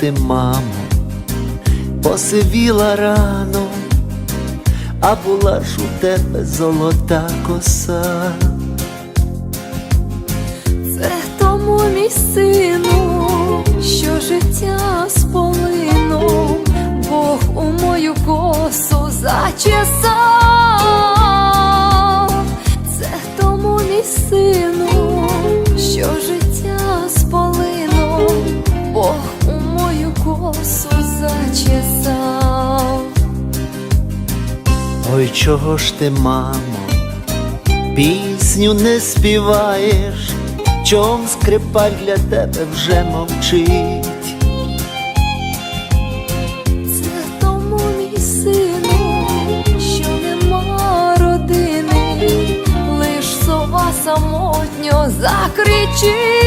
ти, мамо, посивіла рано, а була ж у тебе золота коса. Це тому мій сину, що життя сполинув, Бог у мою косу зачесав. Це тому мій сину, мою зачесав. Ой, чого ж ти, мамо, пісню не співаєш, чом скрипаль для тебе вже мовчить. Це тому мій сину, що нема родини, лиш сова самотньо закричить.